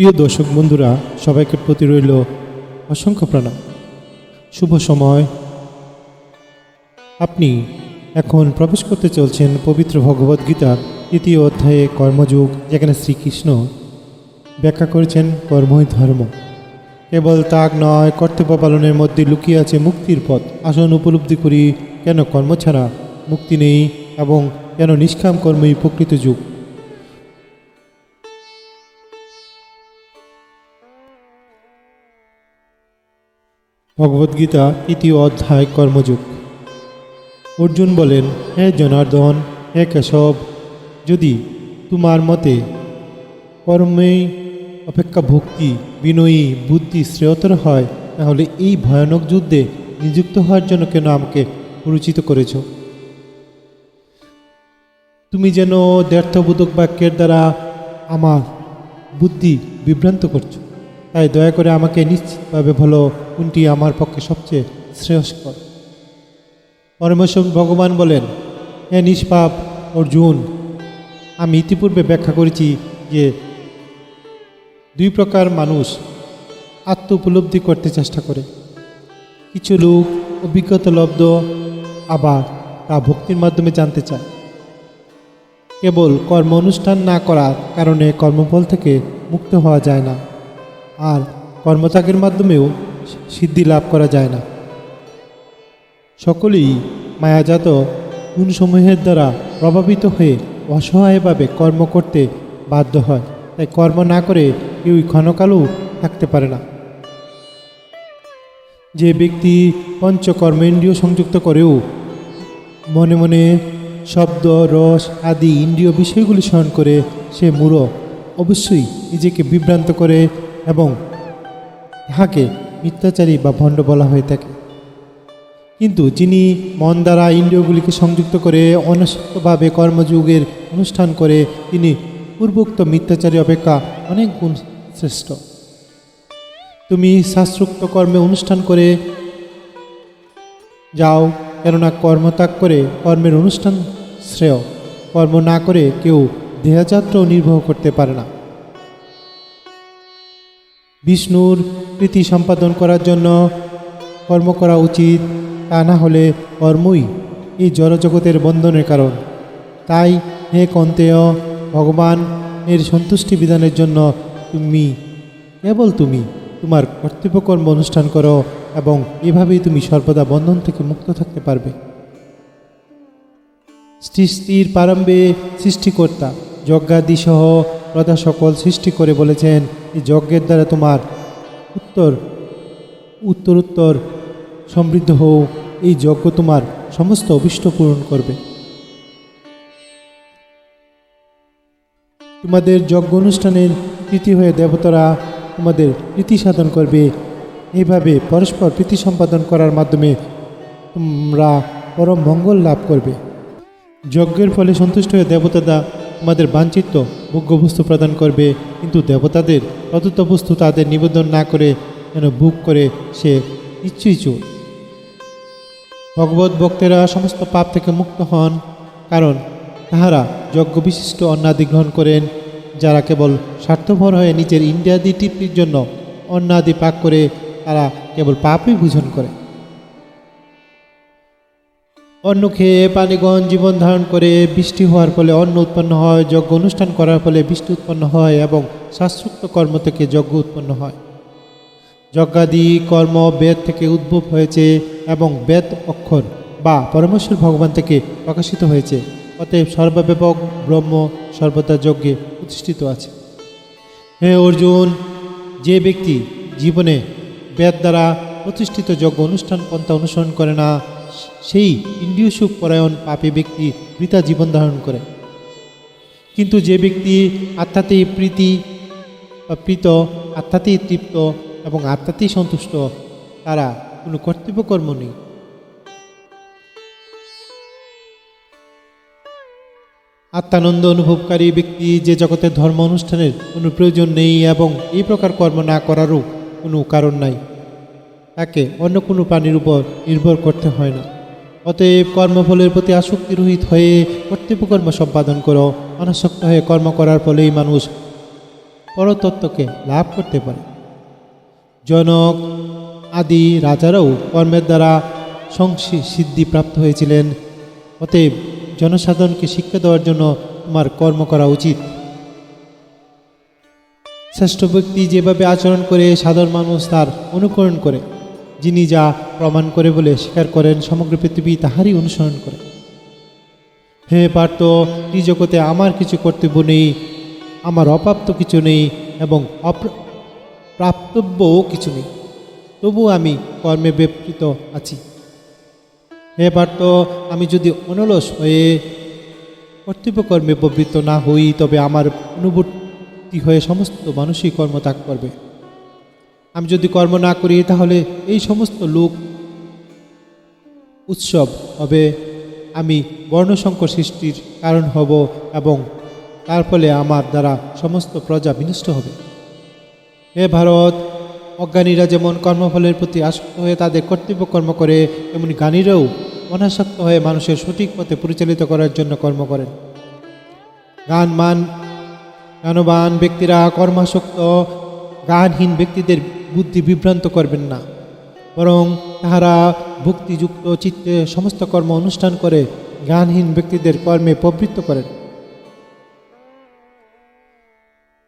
প্রিয় দর্শক বন্ধুরা, সবাইকে প্রতি রইল অসংখ্য প্রণাম। শুভ সময়। আপনি এখন প্রবেশ করতে চলছেন পবিত্র ভগবদ গীতার তৃতীয় অধ্যায়ে কর্মযোগ, যেখানে শ্রীকৃষ্ণ ব্যাখ্যা করেছেন কর্মই ধর্ম। কেবল তাগ নয়, কর্তব্য পালনের মধ্যে লুকিয়ে আছে মুক্তির পথ। আসন উপলব্ধি করি, কেন কর্ম ছাড়া মুক্তি নেই এবং কেন নিষ্কাম কর্মই প্রকৃত যুগ? ভগবদ্গীতা তৃতীয় অধ্যায় কর্মযোগ। অর্জুন বলেন, হে জনার্দন, হে কেশব, যদি তোমার মতে কর্মেই অপেক্ষা ভক্তি, বিনয়ী, বুদ্ধি শ্রেয়তর হয়, তাহলে এই ভয়ানক যুদ্ধে নিযুক্ত হওয়ার জন্য কেন আমাকে পরিচিত করেছ? তুমি যেন দ্ব্যর্থবোধক বাক্যের দ্বারা আমার বুদ্ধি বিভ্রান্ত করছ। তাই দয়া করে আমাকে নিশ্চিতভাবে বলো, কোনটি আমার পক্ষে সবচেয়ে শ্রেয়স্কর। পরমেশ্বর ভগবান বলেন, হে নিষ্পাপ অর্জুন, আমি ইতিপূর্বে ব্যাখ্যা করেছি যে দুই প্রকার মানুষ আত্ম উপলব্ধি করতে চেষ্টা করে। কিছু লোক অভিজ্ঞতা লব্ধ, আবার তা ভক্তির মাধ্যমে জানতে চায়। কেবল কর্ম অনুষ্ঠান না করার কারণে কর্মফল থেকে মুক্ত হওয়া যায় না। আর কর্মত্যাগের মাধ্যমেও সিদ্ধি লাভ করা যায় না। সকলেই মায়াজাত গুণসমূহের দ্বারা প্রভাবিত হয়ে অসহায়ভাবে কর্ম করতে বাধ্য হয়, তাই কর্ম না করে কেউই ক্ষণকালও থাকতে পারে না। যে ব্যক্তি পঞ্চকর্মেন্দ্রিয় সংযুক্ত করেও মনে মনে শব্দ, রস আদি ইন্দ্রিয় বিষয়গুলি স্মরণ করে সে মূঢ়, অবশ্যই নিজেকে বিভ্রান্ত করে এবং তাহাকে মিথ্যাচারী বা ভণ্ড বলা হয়ে থাকে। কিন্তু যিনি মন দ্বারা ইন্দ্রিয়গুলিকে সংযুক্ত করে অনসক্তভাবে কর্মযোগের অনুষ্ঠান করে, তিনি পূর্বোক্ত মিথ্যাচারী অপেক্ষা অনেক গুণ শ্রেষ্ঠ। তুমি শাস্ত্রোক্ত কর্মে অনুষ্ঠান করে যাও, কেননা কর্মত্যাগ করে কর্মের অনুষ্ঠান শ্রেয়। কর্ম না করে কেউ দেহযাত্রাও নির্বাহ করতে পারে না। বিষ্ণুর প্রীতি সম্পাদন করার জন্য কর্ম করা উচিত, তা না হলে কর্মই এই জড়জগতের বন্ধনের কারণ। তাই হে কন্তেয়, ভগবান, এর সন্তুষ্টি বিধানের জন্য তুমি, কেবল তুমি, তোমার কর্তব্যকর্ম অনুষ্ঠান করো এবং এভাবেই তুমি সর্বদা বন্ধন থেকে মুক্ত থাকতে পারবে। সৃষ্টির প্রারম্ভে সৃষ্টিকর্তা, যজ্ঞাদিসহ প্রদা সকল সৃষ্টি করে বলেছেন এই যজ্ঞের দ্বারা তোমার উত্তর উত্তর উত্তর সমৃদ্ধ হও। এই যজ্ঞ তোমার সমস্ত অভিষ্ট পূরণ করবে। তোমাদের যজ্ঞ অনুষ্ঠানের প্রীতি হয়ে দেবতারা তোমাদের প্রীতি সাধন করবে। এইভাবে পরস্পর প্রীতি সম্পাদন করার মাধ্যমে তোমরা পরম মঙ্গল লাভ করবে। যজ্ঞের ফলে সন্তুষ্ট হয়ে দেবতারা তোমাদের বাঞ্ছিত ভোগ্যবস্তু প্রদান করবে, কিন্তু দেবতাদের প্রদত্ত বস্তু তাদের নিবেদন না করে যেন ভোগ করে সে ইচ্ছুই চোর। ভগবত ভক্তেরা সমস্ত পাপ থেকে মুক্ত হন, কারণ তাহারা যজ্ঞ বিশিষ্ট অন্নাদি গ্রহণ করেন, যারা কেবল স্বার্থপর হয়ে নিজের ইন্ডিয়াদি তৃপ্তির জন্য অন্নাদি পাক করে তারা কেবল পাপই ভূষণ করে। অন্ন খেয়ে পানিগণ জীবন ধারণ করে বৃষ্টি হওয়ার ফলে অন্ন উৎপন্ন হয়, যজ্ঞ অনুষ্ঠান করার ফলে বৃষ্টি উৎপন্ন হয় এবং শাস্ত্রোক্ত কর্ম থেকে যজ্ঞ উৎপন্ন হয়। যজ্ঞাদি কর্ম বেদ থেকে উদ্ভব হয়েছে এবং বেদ অক্ষর বা পরমেশ্বর ভগবান থেকে প্রকাশিত হয়েছে। অতএব সর্বব্যাপক ব্রহ্ম সর্বদা যজ্ঞে প্রতিষ্ঠিত আছে। হে অর্জুন, যে ব্যক্তি জীবনে বেদ দ্বারা প্রতিষ্ঠিত যজ্ঞ অনুষ্ঠান পন্থা অনুসরণ করে না সেই ইন্দ্রিয় সুখ পরায়ণ পাপী ব্যক্তি বৃতা জীবন ধারণ করে। কিন্তু যে ব্যক্তি আত্মাতেই প্রীতি প্রীত, আত্মাতেই তৃপ্ত এবং আত্মাতেই সন্তুষ্ট, তারা কোনো কর্তব্যকর্ম নেই। আত্মানন্দ অনুভবকারী ব্যক্তি যে জগতের ধর্ম অনুষ্ঠানের কোনো প্রয়োজন নেই এবং এই প্রকার কর্ম না করারও কোনো কারণ নাই। তাকে অন্য কোনো প্রাণীর উপর নির্ভর করতে হয় না। অতএব কর্মফলের প্রতি আসক্তি রহিত হয়ে কর্তৃপকর্ম সম্পাদন করো। অনাসক্ত হয়ে কর্ম করার ফলেই মানুষ পরতত্ত্বকে লাভ করতে পারে। জনক, আদি, রাজারাও কর্মের দ্বারা সংসি সিদ্ধি প্রাপ্ত হয়েছিলেন। অতএব জনসাধারণকে শিক্ষা দেওয়ার জন্য তোমার কর্ম করা উচিত। শ্রেষ্ঠ ব্যক্তি যেভাবে আচরণ করে সাধারণ মানুষ তার অনুকরণ করে। যিনি যা প্রমাণ করে বলে স্বীকার করেন, সমগ্র পৃথিবী তাহারই অনুসরণ করে। হে পার্থ এই জগতে আমার কিছু কর্তব্য নেই, আমার অপ্রাপ্ত কিছু নেই এবং প্রাপ্তব্যও কিছু নেই। তবু আমি কর্মে ব্যাপৃত আছি। হে পার্থ, আমি যদি অনলস হয়ে কর্তব্য কর্মে প্রবৃত্ত না হই, তবে আমার অনুবর্তী হয়ে সমস্ত মানুষই কর্ম ত্যাগ করবে। আমি যদি কর্ম না করি, তাহলে এই সমস্ত লোক উৎসব হবে। আমি বর্ণসংকর সৃষ্টির কারণ হব এবং তার ফলে আমার দ্বারা সমস্ত প্রজা বিনষ্ট হবে। হে ভারত, অজ্ঞানীরা যেমন কর্মফলের প্রতি আসক্ত হয়ে তাদের কর্তব্য কর্ম করে, তেমনি জ্ঞানীরাও অনাসক্ত হয়ে মানুষের সঠিক পথে পরিচালিত করার জন্য কর্ম করেন। গান মান জ্ঞানবান ব্যক্তিরা কর্মাসক্ত গানহীন ব্যক্তিদের বুদ্ধি বিভ্রান্ত করবেন না। বরং তাহারা ভক্তিযুক্ত চিত্তে সমস্ত কর্ম অনুষ্ঠান করে জ্ঞানহীন ব্যক্তিদের কর্মে প্রবৃত্ত করেন।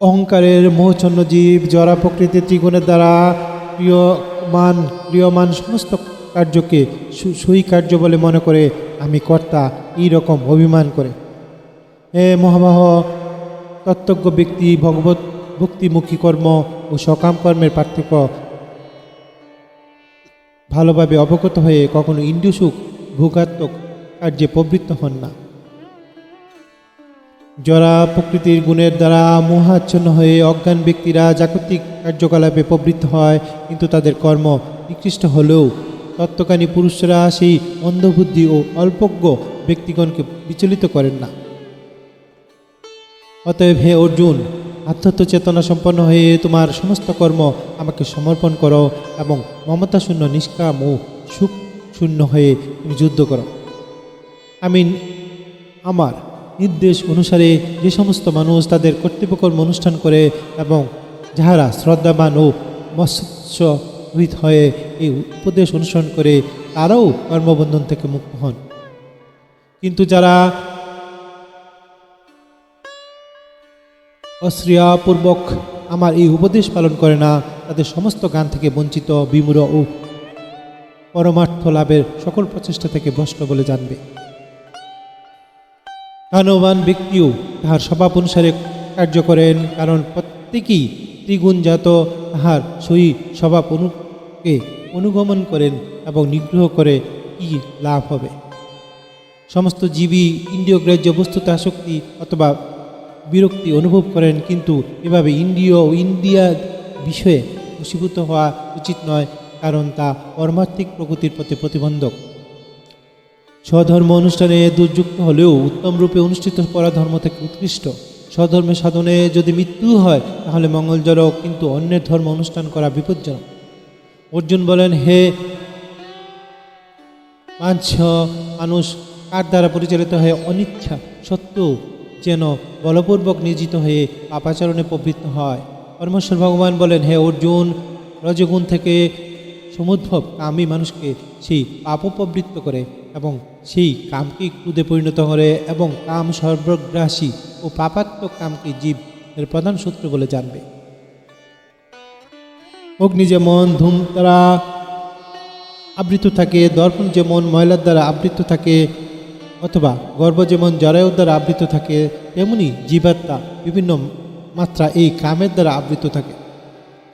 অহংকারের মোহচ্ছন্ন জীব, জরা প্রকৃতির ত্রিগুণের দ্বারা প্রিয়মান প্রিয়মান সমস্ত কার্যকে সই কার্য বলে মনে করে আমি কর্তা এই রকম অভিমান করে। হে মহাবাহ তত্ত্বজ্ঞ ব্যক্তি ভগবত ভক্তিমুখী কর্ম ও সকাম কর্মের পার্থক্য। ভালোভাবে অবগত হয়ে কখনো ইন্দ্রিয় সুখ, ভোগাত্মক কার্যে প্রবৃত্ত হন না। জরা প্রকৃতির গুণের দ্বারা মোহাচ্ছন্ন হয়ে অজ্ঞান ব্যক্তিরা জাগতিক কার্যকলাপে প্রবৃত্ত হয়, কিন্তু তাদের কর্ম নিকৃষ্ট হলেও তত্ত্বজ্ঞানী পুরুষরা সেই অন্ধবুদ্ধি ও অল্পজ্ঞ ব্যক্তিগণকে বিচলিত করেন না। অতএব হে অর্জুন আধ্যাত্ম চেতনা সম্পন্ন হয়ে তোমার সমস্ত কর্ম আমাকে সমর্পণ করো এবং মমতা শূন্য নিষ্কাম ও সুখ শূন্য হয়ে তুমি যুদ্ধ করো। আমি আমার নির্দেশ অনুসারে যে সমস্ত মানুষ তাদের কর্তব্যকর্ম অনুষ্ঠান করে এবং যাহারা শ্রদ্ধাবান ও মৎস্যহিত হয়ে এই উপদেশ অনুসরণ করে, তারাও কর্মবন্ধন থেকে মুক্ত হন। কিন্তু যারা অশ্রিয়াপূর্বক আমার এই উপদেশ পালন করে না, তাদের সমস্ত গান থেকে বঞ্চিত, বিমূঢ় ও পরমার্থ লাভের সকল প্রচেষ্টা থেকে ভ্রষ্ট বলে জানবে। জ্ঞানবান ব্যক্তিও তাহার স্বভাব অনুসারে কার্য করেন, কারণ প্রত্যেকেই ত্রিগুণজাত, তাহার সই স্বভাব অনুকে অনুগমন করেন এবং নিগ্রহ করে কি লাভ হবে। সমস্ত জীবী ইন্দ্রিয়গ্রাহ্য বস্তুতে আসক্তি অথবা বিরক্তি অনুভব করেন, কিন্তু এভাবে ইন্দ্রিয় ও ইন্ডিয়া বিষয়ে বশীভূত হওয়া উচিত নয়, কারণ তা পরমার্থিক প্রকৃতির প্রতি প্রতিবন্ধক। স্বধর্ম অনুষ্ঠানে দুর্যুক্ত হলেও উত্তম রূপে অনুষ্ঠিত করা ধর্ম থেকে উৎকৃষ্ট। স্বধর্মের সাধনে যদি মৃত্যু হয়, তাহলে মঙ্গলজনক, কিন্তু অন্যের ধর্ম অনুষ্ঠান করা বিপজ্জনক। অর্জুন বলেন, হে পাঁচ মানুষ, কার দ্বারা পরিচালিত হয় অনিচ্ছা সত্ত্বেও যেন বলপূর্বক নিয়োজিত হয়ে পাপাচরণে প্রবৃত্ত হয়। পরমেশ্বর ভগবান বলেন, হে অর্জুন, রজগুণ থেকে সমুদ্ভব কামই মানুষকে সেই পাপপ্রবৃত্ত করে এবং সেই কামকে ক্রুদে পরিণত করে এবং কাম সর্বগ্রাসী ও পাপাত্মক কামকে জীব এর প্রধান সূত্র বলে জানবে। অগ্নি যেমন ধূম দ্বারা আবৃত থাকে, দর্পণ যেমন ময়লার দ্বারা আবৃত থাকে অথবা গর্ভ যেমন জরায়ুর দ্বারা আবৃত থাকে, তেমনি জীবাত্মা বিভিন্ন মাত্রা এই কামের দ্বারা আবৃত থাকে।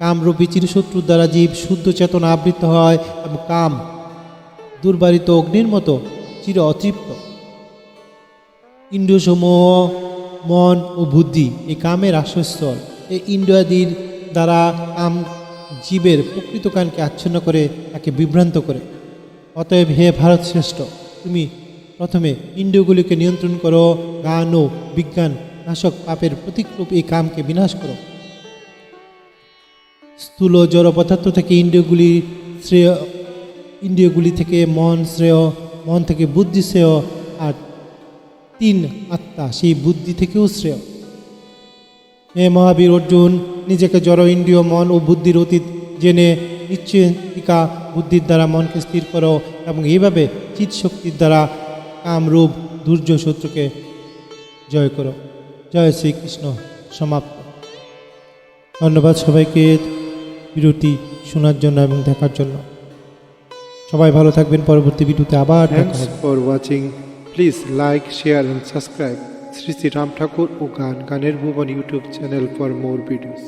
কামরূপী চিরশত্রুর দ্বারা জীব শুদ্ধ চেতনা আবৃত হয় এবং কাম দুর্বারিত অগ্নির মতো চির অতৃপ্ত। ইন্দ্রিয়সমূহ, মন ও বুদ্ধি এই কামের আশ্রয়স্থল। এই ইন্দ্রিয়াদির দ্বারা কাম জীবের প্রকৃত কানকে আচ্ছন্ন করে, তাকে বিভ্রান্ত করে। অতএব হে ভারত শ্রেষ্ঠ তুমি প্রথমে ইন্দ্রিয়গুলিকে নিয়ন্ত্রণ করো গান ও বিজ্ঞান নাশক পাপের প্রতিক্রূপ এই কামকে বিনাশ করো। স্থূল জড় পদার্থ থেকে ইন্দ্রিয়গুলি শ্রেয়, ইন্দ্রিয়গুলি থেকে মন শ্রেয়, মন থেকে বুদ্ধি শ্রেয়, আর তিন আত্মা সেই বুদ্ধি থেকেও শ্রেয়। হে মহাবীর অর্জুন, নিজেকে জড় ইন্দ্রিয়, মন ও বুদ্ধির অতীত জেনে নিশ্চিন্তিকা বুদ্ধির দ্বারা মনকে স্থির করো এবং এইভাবে চিৎ শক্তির দ্বারা কামরূপ দুর্য শত্রুকে জয় করো। জয় শ্রীকৃষ্ণ সমাপ্ত। ধন্যবাদ সবাইকে ভিডিওটি শোনার জন্য এবং দেখার জন্য। সবাই ভালো থাকবেন পরবর্তী ভিডিওতে আবার Thanks হবে। for watching. Please like, share Shri subscribe. Sri Sri ও গান গানের ভুবন YouTube channel for more videos